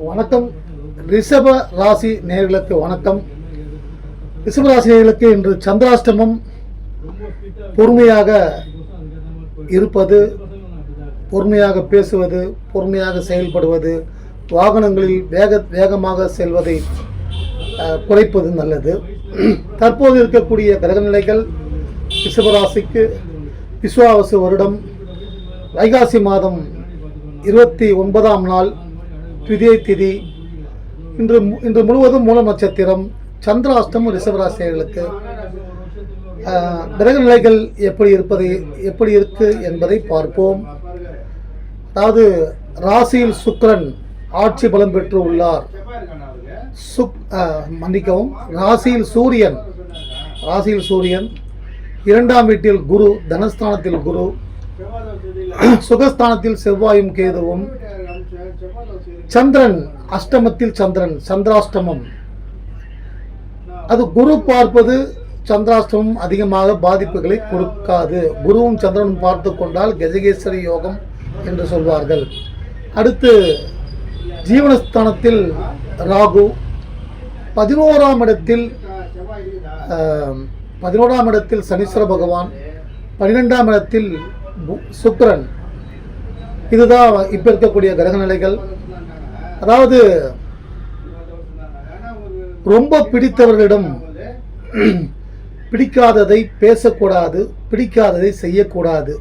வணக்கம். ரிஷப ராசி நேர்களுக்கு வணக்கம். ரிஷப ராசி நேர்களுக்கு இன்று சந்திராஷ்டமம். பொறுமையாக இருப்பது பொறுமையாக பேசுவது பொறுமையாக செயல்படுவது வாகனங்களில் வேக வேகமாக செல்வதை குறைப்பது நல்லது. தற்போது இருக்கக்கூடிய கிரகநிலைகள் ரிஷபராசிக்கு விஸ்வாவசு வருடம் வைகாசி மாதம் இருபத்தி ஒன்பதாம் நாள் திதியை திதி. இன்று இன்று முழுவதும் மூல நட்சத்திரம் சந்திராஷ்டம் ரிஷபராசிரியர்களுக்கு கிரக நிலைகள் எப்படி இருப்பது எப்படி இருக்கு என்பதை பார்ப்போம். அதாவது ராசியில் சுக்கரன் ஆட்சி பலம் பெற்று உள்ளார். சுக் மன்னிக்கவும் ராசியில் சூரியன் ராசியில் சூரியன் இரண்டாம் வீட்டில் குரு தனஸ்தானத்தில் குரு சுகஸ்தானத்தில் செவ்வாயும் கேதுவும் சந்திரன் அஷ்டமத்தில் சந்திரன் சந்திராஷ்டமம். அது குரு பார்ப்பது சந்திராஷ்டமம் அதிகமாக பாதிப்புகளை கொடுக்காது. குருவும் சந்திரனும் பார்த்து கொண்டால் கஜகேஸ்வரி யோகம் என்று சொல்வார்கள். அடுத்து ஜீவனஸ்தானத்தில் ராகு. பதினோராம் இடத்தில் பதினோராம் இடத்தில் சனீஸ்வர பகவான். பன்னிரெண்டாம் இடத்தில் பு- சுக்கிரன். இதுதான் இப்போ இருக்கக்கூடிய கிரக நிலைகள் அதாவது ரொம்ப பிடித்தவர்களிடம் பிடிக்காததை பேசக்கூடாது பிடிக்காததை செய்யக்கூடாது.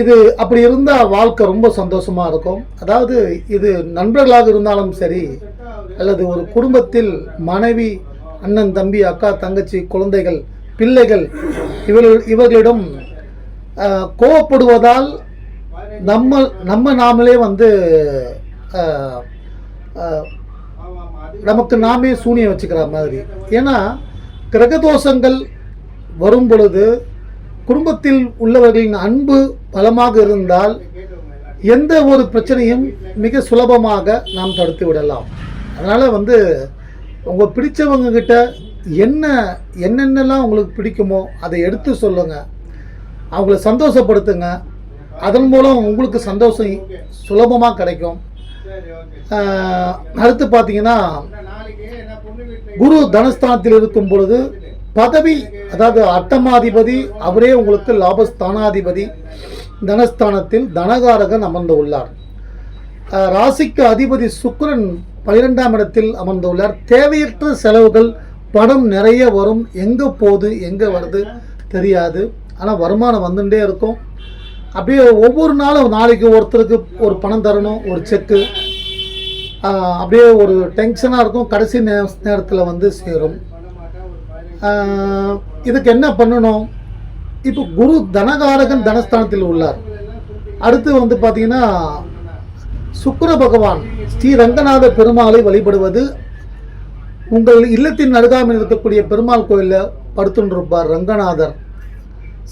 இது அப்படி இருந்தால் வாழ்க்கை ரொம்ப சந்தோஷமாக இருக்கும். அதாவது இது நண்பர்களாக இருந்தாலும் சரி அல்லது ஒரு குடும்பத்தில் மனைவி அண்ணன் தம்பி அக்கா தங்கச்சி குழந்தைகள் பிள்ளைகள் இவர்கள் இவர்களிடம் கோவப்படுவதால் நம்ம நம்ம நாமளே வந்து நமக்கு நாமே சூனியம் வச்சுக்கிற மாதிரி. ஏன்னா கிரகதோஷங்கள் வரும் பொழுது குடும்பத்தில் உள்ளவர்களின் அன்பு பலமாக இருந்தால் எந்த ஒரு பிரச்சனையும் மிக சுலபமாக நாம் தடுத்து விடலாம். அதனால் வந்து உங்கள் பிடித்தவங்க கிட்ட என்ன என்னென்னலாம் உங்களுக்கு பிடிக்குமோ அதை எடுத்து சொல்லுங்கள் அவங்கள சந்தோஷப்படுத்துங்க. அதன் மூலம் உங்களுக்கு சந்தோஷம் சுலபமாக கிடைக்கும். அடுத்து பார்த்தீங்கன்னா குரு தனஸ்தானத்தில் இருக்கும் பொழுது பதவி அதாவது அட்டமாதிபதி அவரே உங்களுக்கு லாபஸ்தானாதிபதி தனஸ்தானத்தில் தனகாரகன் அமர்ந்து உள்ளார் ராசிக்கு அதிபதி சுக்கிரன் பனிரெண்டாம் இடத்தில் அமர்ந்துள்ளார். தேவையற்ற செலவுகள் பணம் நிறைய வரும். எங்கே போகுது எங்கே வருது தெரியாது. ஆனால் வருமானம் வந்துட்டே இருக்கும். அப்படியே ஒவ்வொரு நாளும் நாளைக்கு ஒருத்தருக்கு ஒரு பணம் தரணும் ஒரு செக்கு அப்படியே ஒரு டென்ஷனாக இருக்கும். கடைசி நே நேரத்தில் வந்து சேரும். இதுக்கு என்ன பண்ணணும்? இப்போ குரு தனகாரகன் தனஸ்தானத்தில் உள்ளார். அடுத்து வந்து பார்த்தீங்கன்னா சுக்கர பகவான் ஸ்ரீ ரங்கநாத பெருமாளை வழிபடுவது உங்கள் இல்லத்தின் அருகாமையில் இருக்கக்கூடிய பெருமாள் கோயிலில் படுத்துன்னு இருப்பார் ரங்கநாதர்.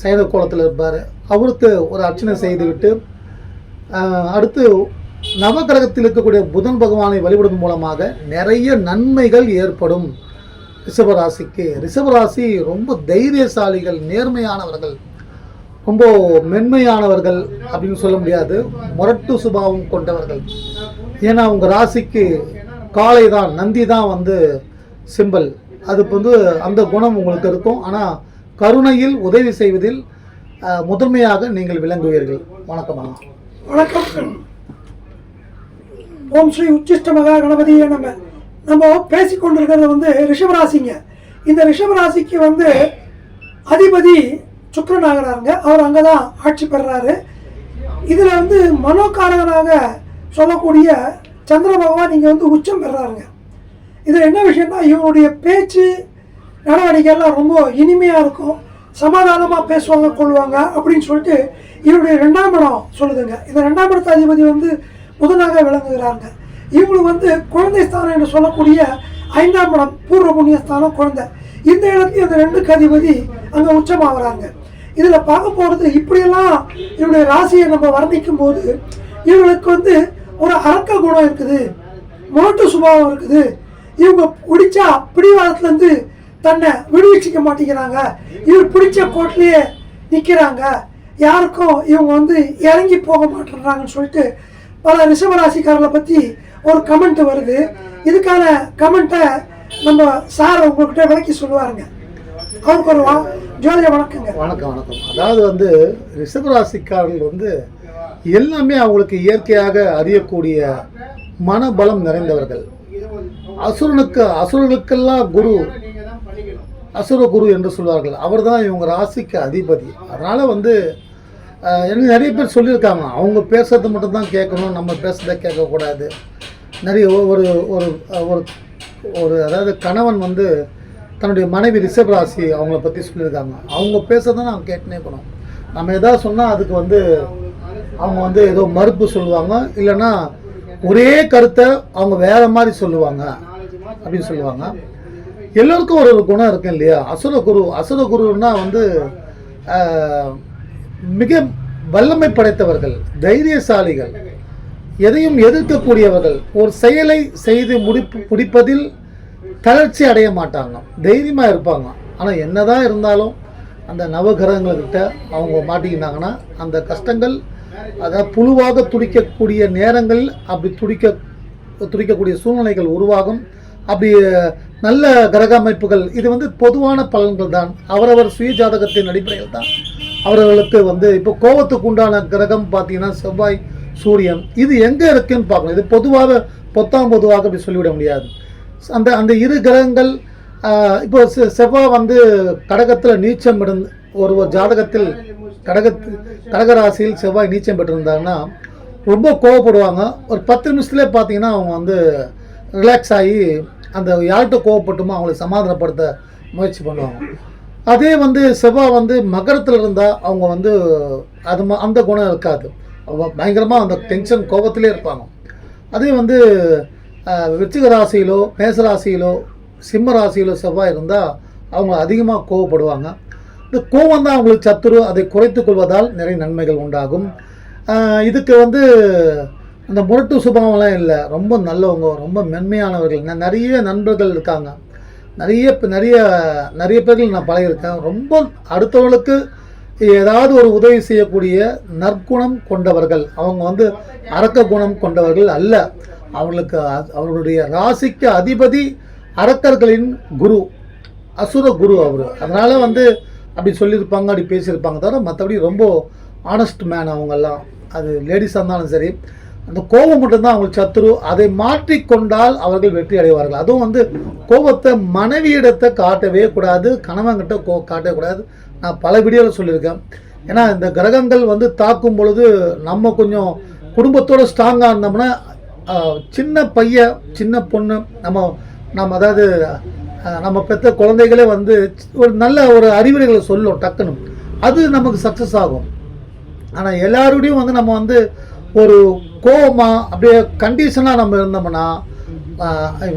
சைன கோலத்தில் இருப்பார். அவருக்கு ஒரு அர்ச்சனை செய்துவிட்டு அடுத்து நவகிரகத்தில் இருக்கக்கூடிய புதன் பகவானை வழிபடுவதன் மூலமாக நிறைய நன்மைகள் ஏற்படும். ரிஷபராசிக்கு. ரிஷபராசி ரொம்ப தைரியசாலிகள் நேர்மையானவர்கள் ரொம்ப மென்மையானவர்கள் அப்படின்னு சொல்ல முடியாது. முரட்டு சுபாவம் கொண்டவர்கள். ஏன்னா உங்கள் ராசிக்கு காளை தான் நந்தி தான் வந்து சிம்பல் அதுக்கு வந்து அந்த குணம் உங்களுக்கு இருக்கும். ஆனால் கருணையில் உதவி செய்வதில் முதன்மையாக நீங்கள் விளங்குவீர்கள். வணக்கம் வணக்கம். ஓம் ஸ்ரீ உச்சிஷ்ட மகா நம்ம நம்ம பேசிக்கொண்டிருக்கிறது வந்து ரிஷபராசிங்க. இந்த ரிஷபராசிக்கு வந்து அதிபதி சுக்கிரன் ஆகிறாருங்க அவர் அங்கே தான் ஆட்சி பெறுறாரு இதில் வந்து மனோகாரகனாக சொல்லக்கூடிய சந்திர பகவான் இங்கே வந்து உச்சம் பெறுறாருங்க இதில் என்ன விஷயம்னா இவருடைய பேச்சு நடவடிக்கைலாம் ரொம்ப இனிமையாக இருக்கும். சமாதானமாக பேசுவாங்க கொள்வாங்க அப்படின்னு சொல்லிட்டு இவருடைய ரெண்டாம் இடம் சொல்லுதுங்க. இந்த ரெண்டாம் இடத்த அதிபதி வந்து புதனாக விளங்குகிறாங்க இவங்களுக்கு வந்து குழந்தை ஸ்தானம் என்று சொல்லக்கூடிய ஐந்தாம் இடம் பூர்வ புண்ணிய ஸ்தானம் குழந்தை. இந்த இடத்துலையும் அந்த ரெண்டுக்கு அதிபதி அங்கே உச்சமாகறாங்க. இதில் பார்க்க போகிறது இப்படியெல்லாம் இவருடைய ராசியை நம்ம வர்ணிக்கும் போது இவங்களுக்கு வந்து ஒரு அரக்க குணம் இருக்குது. முரட்டு சுபாவம் இருக்குது. இவங்க பிடிச்சா பிடிவாதத்துலேருந்து தன்னை விடுவிச்சிக்க மாட்டேங்கிறாங்க. இவர் பிடிச்ச கோட்லேயே நிற்கிறாங்க யாருக்கும் இவங்க வந்து இறங்கி போக மாட்டேறாங்கன்னு சொல்லிட்டு பல ரிஷபராசிக்காரர்களை பற்றி ஒரு கமெண்ட் வருது. இதுக்கான கமெண்ட்டை நம்ம சார் உங்கள்கிட்ட விளக்கி சொல்லுவாருங்க. அவருக்கு ஒரு வா- ஜோதிட வணக்கங்க. வணக்கம் வணக்கம். அதாவது வந்து ரிஷபராசிக்காரர்கள் வந்து எல்லாமே அவங்களுக்கு இயற்கையாக அறியக்கூடிய மனபலம் நிறைந்தவர்கள். அசுரனுக்கு அசுரனுக்கெல்லாம் குரு அசுரகுரு என்று சொல்வார்கள். அவர்தான் இவங்க ராசிக்கு அதிபதி. அதனால் வந்து எனக்கு நிறைய பேர் சொல்லியிருக்காங்க. அவங்க பேசுறது மட்டும் தான் கேட்கணும். நம்ம பேசுறத கேட்கக்கூடாது. நிறைய ஒரு ஒரு ஒரு ஒரு அதாவது கணவன் வந்து தன்னுடைய மனைவி ரிஷப் ராசி அவங்கள பற்றி சொல்லியிருக்காங்க. அவங்க பேசுறத நான் கேட்டுனே இருக்கணும். நம்ம எதாவது சொன்னால் அதுக்கு வந்து அவங்க வந்து ஏதோ மறுப்பு சொல்லுவாங்க. இல்லைன்னா ஒரே கருத்தை அவங்க வேறு மாதிரி சொல்லுவாங்க. அப்படின்னு சொல்லுவாங்க. எல்லோருக்கும் ஒரு ஒரு குணம் இருக்கு இல்லையா? அசுர குரு அசுர குருன்னா வந்து மிக வல்லமை படைத்தவர்கள் தைரியசாலிகள் எதையும் எதிர்க்கக்கூடியவர்கள் ஒரு செயலை செய்து முடிப்பு முடிப்பதில் தளர்ச்சி அடைய மாட்டாங்க. தைரியமாக இருப்பாங்க. ஆனால் என்னதான் இருந்தாலும் அந்த நவகிரகங்கள்கிட்ட அவங்க மாட்டிக்கினாங்கன்னா அந்த கஷ்டங்கள் அதாவது புழுவாக துடிக்கக்கூடிய நேரங்கள் அப்படி துடிக்க துடிக்கக்கூடிய சூழ்நிலைகள் உருவாகும். அப்படி நல்ல கிரக அமைப்புகள் இது வந்து பொதுவான பலன்கள் தான். அவரவர் சுய ஜாதகத்தின் அடிப்படையில் தான். அவர்களுக்கு வந்து இப்போ கோவத்துக்கு உண்டான கிரகம் பார்த்தீங்கன்னா செவ்வாய் சூரியன். இது எங்கே இருக்குன்னு பார்க்கணும் இது பொதுவாக பொத்தாம் பொதுவாக அப்படி சொல்லிவிட முடியாது. அந்த அந்த இரு கிரகங்கள் இப்போ செ- செவ்வாய் வந்து கடகத்தில் நீச்சம் இருந்து ஒரு ஒரு ஜாதகத்தில் கடகத்து கடகராசியில் செவ்வாய் நீச்சம் பெற்றிருந்தாங்கன்னா ரொம்ப கோவப்படுவாங்க. ஒரு பத்து நிமிஷத்துலேயே பார்த்தீங்கன்னா அவங்க வந்து ரிலாக்ஸ் ஆகி அந்த யார்கிட்ட கோவப்பட்டுமோ அவங்களை சமாதானப்படுத்த முயற்சி பண்ணுவாங்க. அதே வந்து செவ்வாய் வந்து மகரத்தில் இருந்தால் அவங்க வந்து அது அந்த குணம் இருக்காது. பயங்கரமாக அந்த டென்ஷன் கோபத்திலே இருப்பாங்க. அதே வந்து விருச்சிக ராசியிலோ மேசராசியிலோ சிம்ம ராசியிலோ செவ்வாய் இருந்தால் அவங்க அதிகமாக கோவப்படுவாங்க. இந்த கோவம் தான் அவங்களுக்கு சத்துரு அதை குறைத்து கொள்வதால் நிறைய நன்மைகள் உண்டாகும். இதுக்கு வந்து அந்த முரட்டு சுபாவம்லாம் இல்லை. ரொம்ப நல்லவங்க ரொம்ப மென்மையானவர்கள். நான் நிறைய நண்பர்கள் இருக்காங்க. நிறைய நிறைய நிறைய பேர்கள் நான் பழகியிருக்கேன். ரொம்ப அடுத்தவங்களுக்கு ஏதாவது ஒரு உதவி செய்யக்கூடிய நற்குணம் கொண்டவர்கள். அவங்க வந்து அரக்க குணம் கொண்டவர்கள் அல்ல. அவர்களுக்கு அ- அவர்களுடைய ராசிக்கு அதிபதி அரக்கர்களின் குரு அசுர குரு அவர். அதனால் வந்து அப்படி சொல்லியிருப்பாங்க அப்படி பேசியிருப்பாங்க தவிர மற்றபடி ரொம்ப ஆனஸ்ட் மேன் அவங்கெல்லாம். அது லேடிஸாக இருந்தாலும் சரி. அந்த கோபம் மட்டும்தான் அவங்களுக்கு சத்துரு. அதை மாற்றிக்கொண்டால் அவர்கள் வெற்றி அடைவார்கள். அதுவும் வந்து கோபத்தை மனைவியிடத்தை காட்டவே கூடாது கணவன்கிட்ட கோ காட்டவே கூடாது. நான் பல வீடியோவில் சொல்லியிருக்கேன். ஏன்னா இந்த கிரகங்கள் வந்து தாக்கும் பொழுது நம்ம கொஞ்சம் குடும்பத்தோட ஸ்ட்ராங்காக இருந்தோம்னா சின்ன பையன் சின்ன பொண்ணு நம்ம நம்ம அதாவது நம்ம பெற்ற குழந்தைகளே வந்து ஒரு நல்ல ஒரு அறிவுரைகளை சொல்லும் டக்குன்னு. அது நமக்கு சக்ஸஸ் ஆகும். ஆனால் எல்லாரோடையும் வந்து நம்ம வந்து ஒரு கோவமா அப்படியே கண்டிஷனாக நம்ம இருந்தோம்னா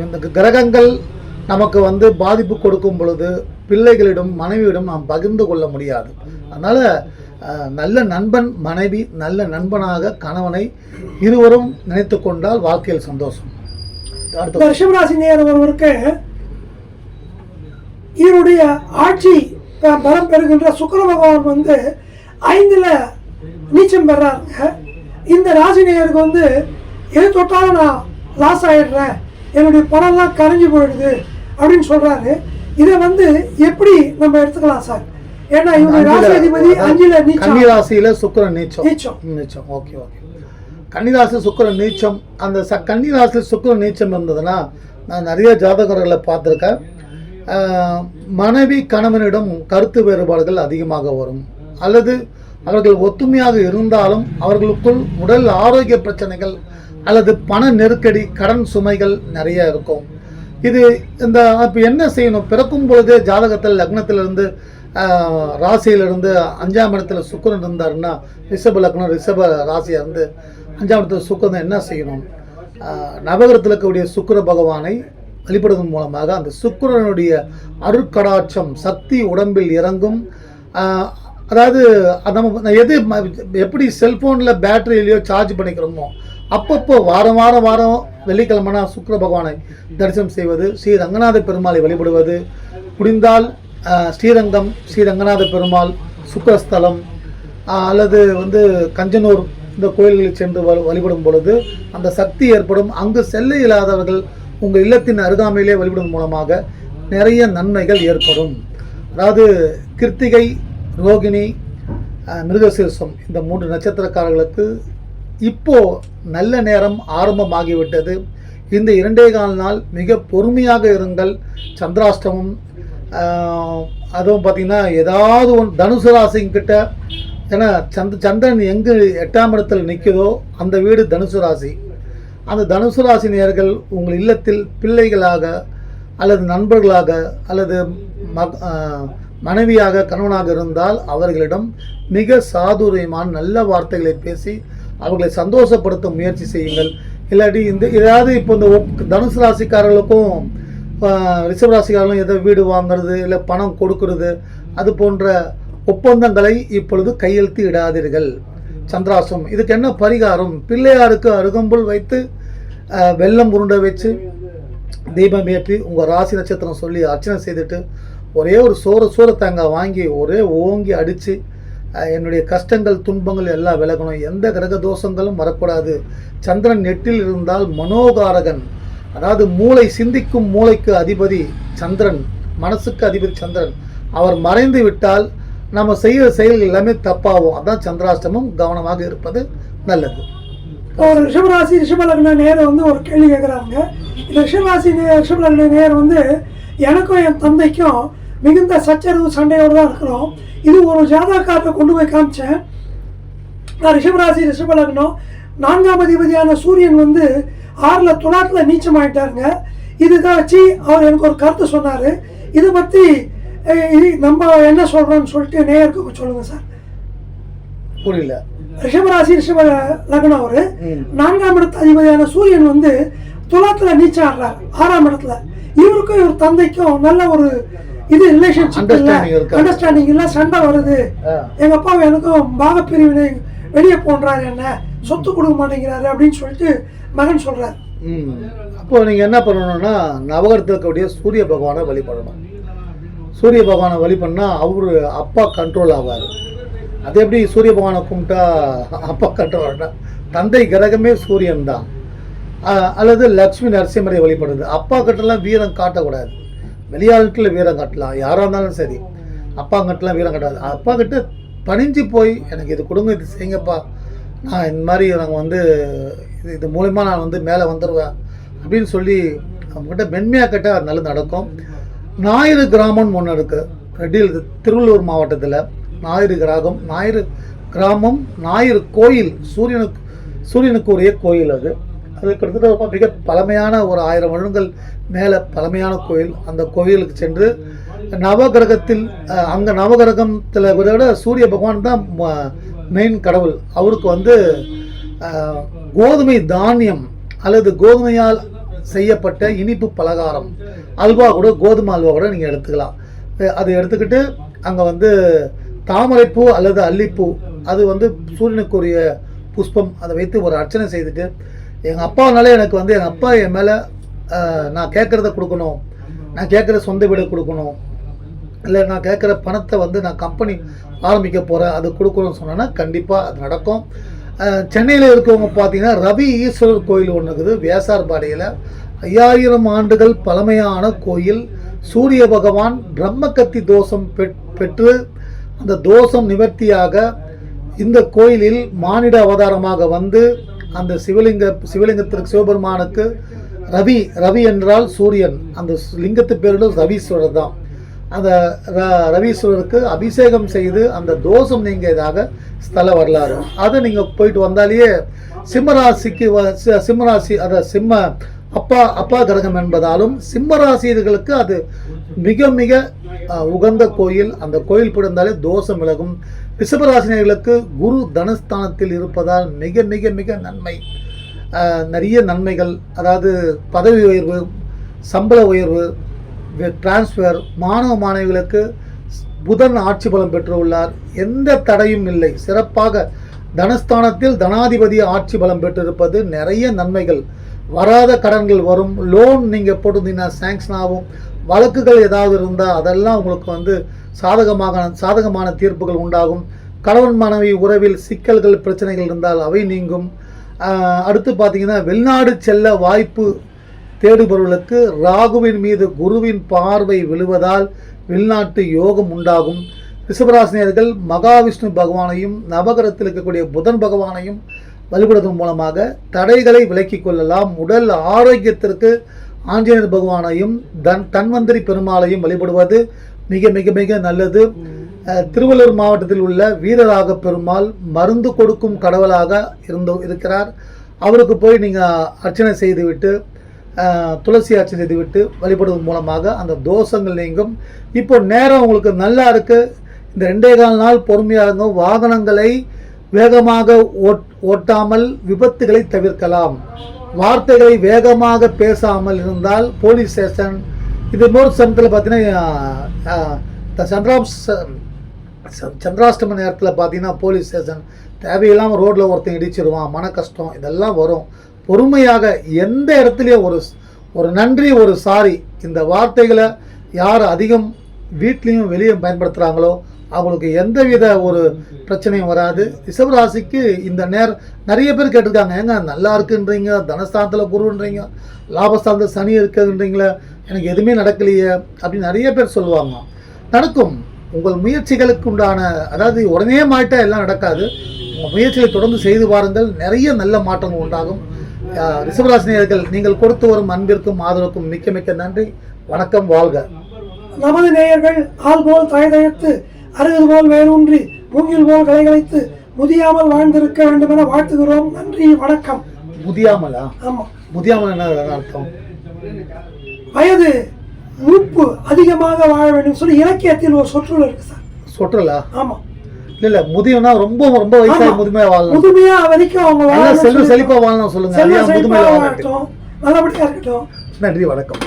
இந்த கிரகங்கள் நமக்கு வந்து பாதிப்பு கொடுக்கும் பொழுது பிள்ளைகளிடம் மனைவியிடம் நாம் பகிர்ந்து கொள்ள முடியாது. அதனால் நல்ல நண்பன் மனைவி நல்ல நண்பனாக கணவனை இருவரும் நினைத்து கொண்டால் வாழ்க்கையில் சந்தோஷம். அடுத்த இந்த ரிஷபராசி ஒருவருக்கு இவருடைய ஆட்சி பலம் பெறுகின்ற சுக்கர பகவான் வந்து ஐந்துல நீச்சம் பெறாங்க இந்த ராசி நேயருக்கு வந்து எது தொட்டாலும் நான் லாஸ் ஆயிடுறேன். என்னுடைய பணம்லாம் கரைஞ்சு போயிடுது. அப்படின்னு சொல்றாரு. இதை வந்து எப்படி நம்ம எடுத்துக்கலாம் சார்? ஏன்னா இவங்க ராசி அதிபதி அஞ்சுல நீச்சம். கன்னிராசியில சுக்கிரன் நீச்சம். நீச்சம். நீச்சம். Okay okay. கன்னிராசி சுக்கிரன் நீச்சம். அந்த ச கன்னிராசி சுக்கிரன் நீச்சம் இருந்ததுன்னா நான் நிறைய ஜாதகர்களை பார்த்துருக்கேன். மனைவி கணவனிடம் கருத்து வேறுபாடுகள் அதிகமாக வரும். அல்லது அவர்கள் ஒத்துமையாக இருந்தாலும் அவர்களுக்குள் உடல் ஆரோக்கிய பிரச்சனைகள் அல்லது பண நெருக்கடி கடன் சுமைகள் நிறைய இருக்கும். இது இந்த இப்போ என்ன செய்யணும்? பிறக்கும் பொழுதே ஜாதகத்தில் லக்னத்திலிருந்து ராசியிலிருந்து அஞ்சாம் இடத்துல சுக்கரன் இருந்தாருன்னா ரிஷப லக்னம் ரிஷப ராசியாக இருந்து அஞ்சாம் இடத்துல சுக்கரன் என்ன செய்யணும்? நவகரத்தில் இருக்கக்கூடிய சுக்கர பகவானை வழிபடுவதன் மூலமாக அந்த சுக்கரனுடைய அருட்கடாட்சம் சக்தி உடம்பில் இறங்கும். அதாவது நம்ம எது ம- எப்படி செல்ஃபோனில் பேட்டரியிலையோ சார்ஜ் பண்ணிக்கிறோமோ அப்பப்போ வாரம் வாரம் வாரம் வெள்ளிக்கிழமைனா சுக்கர பகவானை தரிசனம் செய்வது ஸ்ரீ ரங்கநாத பெருமாளை வழிபடுவது முடிந்தால் ஸ்ரீரங்கம் ஸ்ரீ ரங்கநாத பெருமாள் சுக்கரஸ்தலம் அல்லது வந்து கஞ்சனூர் இந்த கோயில்களில் சென்று வழிபடும் பொழுது அந்த சக்தி ஏற்படும். அங்கு செல்ல இல்லாதவர்கள் உங்கள் இல்லத்தின் அருகாமையிலே வழிபடும் மூலமாக நிறைய நன்மைகள் ஏற்படும். அதாவது கிருத்திகை ரோகிணி அஹ், மிருகசீர்ஷம் இந்த மூன்று நட்சத்திரக்காரர்களுக்கு இப்போ நல்ல நேரம் ஆரம்பமாகிவிட்டது. இந்த இரண்டே கால் நாள் மிக பொறுமையாக இருங்கள். சந்திராஷ்டமம் அதுவும் பார்த்தீங்கன்னா ஏதாவது ஒன்று தனுசு ராசிங்கிட்ட ஏன்னா சந்த சந்திரன் எங்கு எட்டாம் இடத்தில் நிற்குதோ அந்த வீடு தனுசு ராசி. அந்த தனுசு ராசி நேர்கள் உங்கள் இல்லத்தில் பிள்ளைகளாக அல்லது நண்பர்களாக அல்லது மக மனைவியாக கணவனாக இருந்தால் அவர்களிடம் மிக சாதுரியமான நல்ல வார்த்தைகளை பேசி அவர்களை சந்தோஷப்படுத்த முயற்சி செய்யுங்கள். இல்லாட்டி இந்த ஏதாவது இப்போ இந்த ஒப்- தனுசு ராசிக்காரர்களுக்கும் ஆஹ், ரிஷப ராசிக்காரர்களும் ஏதோ வீடு வாங்குறது இல்லை பணம் கொடுக்கறது அது போன்ற ஒப்பந்தங்களை இப்பொழுது கையெழுத்து இடாதீர்கள். சந்திராசம் இதுக்கு என்ன பரிகாரம்? பிள்ளையாருக்கு அருகம்புல் வைத்து வெள்ளம் உருண்டை வச்சு தீபம் ஏற்றி உங்கள் ராசி நட்சத்திரம் சொல்லி அர்ச்சனை செய்துட்டு ஒரே ஒரு சோறு சோறு தாங்க வாங்கி ஒரே ஓங்கி அடித்து என்னுடைய கஷ்டங்கள் துன்பங்கள் எல்லாம் விலகணும். எந்த கிரக தோஷங்களும் வரக்கூடாது. சந்திரன் நெட்டில் இருந்தால் மனோகாரகன். அதாவது மூளை சிந்திக்கும் மூளைக்கு அதிபதி சந்திரன். மனசுக்கு அதிபதி சந்திரன். அவர் மறைந்து விட்டால் நம்ம செய்கிற செயல்கள் எல்லாமே தப்பாகும். அதான் சந்திராஷ்டமம். கவனமாக இருப்பது நல்லது. ஒரு ரிஷபராசி ரிஷபலக்ன நேர் வந்து ஒரு கேள்வி கேட்குறாங்க ரிஷபராசி ரிஷபலக்ன நேர் வந்து எனக்கும் என் தந்தைக்கும் மிகுந்த சச்சரவு சண்டையோடு தான் இருக்கிறோம். இது ஒரு ஜாதகக்காரத்தை கொண்டு போய் காமிச்சேன். நான் ரிஷபராசி ரிஷபலக்னம் நான்காம் அதிபதியான சூரியன் வந்து ஆறில் துலாத்தில் நீச்சமாயிட்டாருங்க. இதுதான் வச்சு அவர் எனக்கு ஒரு கருத்து சொன்னார். இதை பற்றி நம்ம என்ன சொல்கிறோம்னு சொல்லிட்டு நேயருக்கு சொல்லுங்கள் சார். புரியல. ரிஷபராசி ரிஷப லக்னம் அவரு. நான்காம் இடத்து அதிபதியான சூரியன் வந்து துலாத்துல நீச்சம் ஆடுறார் ஆறாம் இடத்துல. இவருக்கும் இவர் தந்தைக்கும் நல்ல ஒரு இது ரிலேஷன்ஷிப் இல்ல? அண்டர்ஸ்டாண்டிங் இல்ல. சண்டை வருது. எங்க அப்பா எனக்கும் பாக பிரிவினை வெளியே போன்றாரு என்ன? சொத்து கொடுக்க மாட்டேங்கிறாரு அப்படின்னு சொல்லிட்டு மகன் சொல்றாரு. ம். அப்போ நீங்கள் என்ன பண்ணணும்னா நவகரத்தில் இருக்கக்கூடிய சூரிய பகவானை வழிபடணும் சூரிய பகவானை வழிபண்ணா அவரு அப்பா கண்ட்ரோல் ஆவார். அது எப்படி சூரிய பகவானை கும்பிட்டா அப்பா கண்ட்ரோல் ஆகிட்டா தந்தை கிரகமே சூரியன் தான் அல்லது லக்ஷ்மி நரசிம்மரை வழிபடுது அப்பா கிட்டலாம் வீரம் காட்டக்கூடாது. வெளியாட்களில் வீரம் காட்டலாம். யாராக இருந்தாலும் சரி. அப்பா வீரம் காட்டாது. அப்பா கிட்ட பணிஞ்சு போய் எனக்கு இது கொடுங்க இது செய்யுங்கப்பா நான் இந்த மாதிரி நாங்கள் வந்து இது இது மூலிமா நான் வந்து மேலே வந்துடுவேன் அப்படின்னு சொல்லி அவங்ககிட்ட மென்மையாக கேட்டால் அது நல்லது நடக்கும். ஞாயிறு கிராமம்னு ஒன்று இருக்குது ரெட்டியில் திருவள்ளூர் மாவட்டத்தில் ஞாயிறு கிராகம் ஞாயிறு கிராமம் ஞாயிறு கோயில். சூரியனுக்கு சூரியனுக்கு உரிய கோயில் அது. அது கிட்டத்தட்ட மிக பழமையான ஒரு ஆயிரம் வருடங்கள் மேலே பழமையான கோயில். அந்த கோயிலுக்கு சென்று நவகிரகத்தில் அங்கே நவகிரகத்தில் விட சூரிய பகவான் தான் மெயின் கடவுள். அவருக்கு வந்து கோதுமை தானியம் அல்லது கோதுமையால் செய்யப்பட்ட இனிப்பு பலகாரம் அல்வா கூட கோதுமை அல்வா கூட நீங்கள் எடுத்துக்கலாம். அதை எடுத்துக்கிட்டு அங்கே வந்து தாமரைப்பூ அல்லது அல்லிப்பூ அது வந்து சூரியனுக்குரிய புஷ்பம் அதை வைத்து ஒரு அர்ச்சனை செய்துட்டு எங்கள் அப்பானாலே எனக்கு வந்து எங்கள் அப்பா என் மேலே நான் கேட்குறத கொடுக்கணும். நான் கேட்குற சொந்த வீடு கொடுக்கணும். இல்லை நான் கேட்குற பணத்தை வந்து நான் கம்பெனி ஆரம்பிக்க போகிறேன் அது கொடுக்கணும்னு சொன்னேன்னா கண்டிப்பாக அது நடக்கும். சென்னையில் இருக்கவங்க பார்த்தீங்கன்னா ரவி ஈஸ்வரர் கோயில் ஒன்று இருக்குது வேசார்பாடியில். ஐயாயிரம் ஆண்டுகள் பழமையான கோயில். சூரிய பகவான் பிரம்மகத்தி தோஷம் பெற்- பெற்று அந்த தோஷம் நிவர்த்தியாக இந்த கோயிலில் மானிட அவதாரமாக வந்து அந்த சிவலிங்க சிவலிங்கத்திற்கு சிவபெருமானுக்கு ரவி ரவி என்றால் சூரியன். அந்த லிங்கத்து பேரில் ரவீஸ்வரர் தான். அந்த ர- ரவீஸ்வரருக்கு அபிஷேகம் செய்து அந்த தோஷம் நீங்கியதாக ஸ்தல வரலாறு. அதை நீங்கள் போயிட்டு வந்தாலேயே சிம்மராசிக்கு வ- சி- சிம்மராசி அதை சிம்ம அப்பா அப்பா கிரகம் என்பதாலும் சிம்மராசியர்களுக்கு அது மிக மிக உகந்த கோயில். அந்த கோயில் பிடிந்தாலே தோஷம் விலகும். ரிஷபராசினியர்களுக்கு குரு தனஸ்தானத்தில் இருப்பதால் மிக மிக மிக நன்மை. நிறைய நன்மைகள். அதாவது பதவி உயர்வு சம்பள உயர்வு டிரான்ஸ்ஃபர் மாணவ மாணவிகளுக்கு புதன் ஆட்சி பலம் பெற்றுள்ளார். எந்த தடையும் இல்லை. சிறப்பாக தனஸ்தானத்தில் தனாதிபதி ஆட்சி பலம் பெற்றிருப்பது நிறைய நன்மைகள். வராத கடன்கள் வரும். லோன் நீங்கள் போட்டிருந்தீங்கன்னா சேங்ஷன் ஆகும். வழக்குகள் ஏதாவது இருந்தால் அதெல்லாம் உங்களுக்கு வந்து சாதகமாக சாதகமான தீர்ப்புகள் உண்டாகும். கணவன் மனைவி உறவில் சிக்கல்கள் பிரச்சனைகள் இருந்தால் அவை நீங்கும். அடுத்து பார்த்தீங்கன்னா வெளிநாடு செல்ல வாய்ப்பு தேடுபவர்களுக்கு ராகுவின் மீது குருவின் பார்வை விழுவதால் வெளிநாட்டு யோகம் உண்டாகும். ரிஷபராசினியர்கள் மகாவிஷ்ணு பகவானையும் நவகரத்தில் இருக்கக்கூடிய புதன் பகவானையும் வழிபடுவதன் மூலமாக தடைகளை விலக்கிக் கொள்ளலாம். உடல் ஆரோக்கியத்திற்கு ஆஞ்சநேயர் பகவானையும் தன் தன்வந்திரி பெருமாளையும் வழிபடுவது மிக மிக மிக நல்லது. திருவள்ளூர் மாவட்டத்தில் உள்ள வீரராக பெருமாள் மருந்து கொடுக்கும் கடவுளாக இருந்து இருக்கிறார். அவருக்கு போய் நீங்கள் அர்ச்சனை செய்துவிட்டு துளசி அர்ச்சனை செய்துவிட்டு வழிபடுவதன் மூலமாக அந்த தோஷங்கள் நீங்கும். இப்போ நேரம் உங்களுக்கு நல்லா இருக்கு. இந்த ரெண்டே கால் நாள் பொறுமையாக இருங்க. வாகனங்களை வேகமாக ஓட் ஓட்டாமல் விபத்துகளை தவிர்க்கலாம். வார்த்தைகளை வேகமாக பேசாமல் இருந்தால் போலீஸ் ஸ்டேஷன் இது போல் சமயத்தில் பார்த்தீங்கன்னா சந்திராஸ் ச- சந்திராஷ்டம நேரத்தில் பார்த்தீங்கன்னா போலீஸ் ஸ்டேஷன் தேவையில்லாமல் ரோட்டில் ஒருத்தன் இடிச்சிருவான் மன கஷ்டம் இதெல்லாம் வரும். பொறுமையாக எந்த இடத்துலையும் ஒரு ஒரு நன்றி ஒரு சாரி இந்த வார்த்தைகளை யார் அதிகம் வீட்லேயும் வெளியே பயன்படுத்துகிறாங்களோ அவங்களுக்கு எந்தவித ஒரு பிரச்சனையும் வராது. ரிஷபராசிக்கு இந்த நேரம் நிறைய பேர் கேட்டிருக்காங்க. ஏங்க நல்லா இருக்குன்றீங்க தனஸ்தானத்தில் குருன்றீங்க லாபஸ்தானத்தில் சனி இருக்குன்றீங்களே எனக்கு எதுவுமே நடக்கலையே அப்படின்னு நிறைய பேர் சொல்லுவாங்க. நடக்கும். உங்கள் முயற்சிகளுக்கு உண்டான அதாவது உடனே மாட்டால் எல்லாம் நடக்காது. உங்கள் முயற்சிகளை தொடர்ந்து செய்து பாருங்கள். நிறைய நல்ல மாற்றங்கள் உண்டாகும். ரிஷபராசினியர்கள் நீங்கள் கொடுத்து வரும் அன்பிற்கும் ஆதரவுக்கும் மிக்க மிக்க நன்றி. வணக்கம் வாழ்க. நமது நேயர்கள் ஆல்போல் தயதயத்து அருகு போல் வேரூன்றி மூங்கில் போல் கலைகளைத்து முதியாமல் வாழ்ந்திருக்க வேண்டும் என வாழ்த்துகிறோம். நன்றி வணக்கம். முதியாமலா? ஆமா. முதியாமல் என்ன அர்த்தம்? வயது மூப்பு அதிகமாக வாழ வேண்டும் சொல்லி இலக்கியத்தில் ஒரு சொற்றொடர் இருக்கு சார். சொற்றலா ஆமா. இல்ல இல்ல முதியம்னா ரொம்ப ரொம்ப வயசாக. முதுமையா வாழணும் முதுமையா வரைக்கும் அவங்க வாழணும்னு செல்வ செழிப்பா வாழணும் சொல்லுங்க. வாழணும் வாழட்டும். நல்லபடியா இருக்கட்டும். நன்றி வணக்கம்.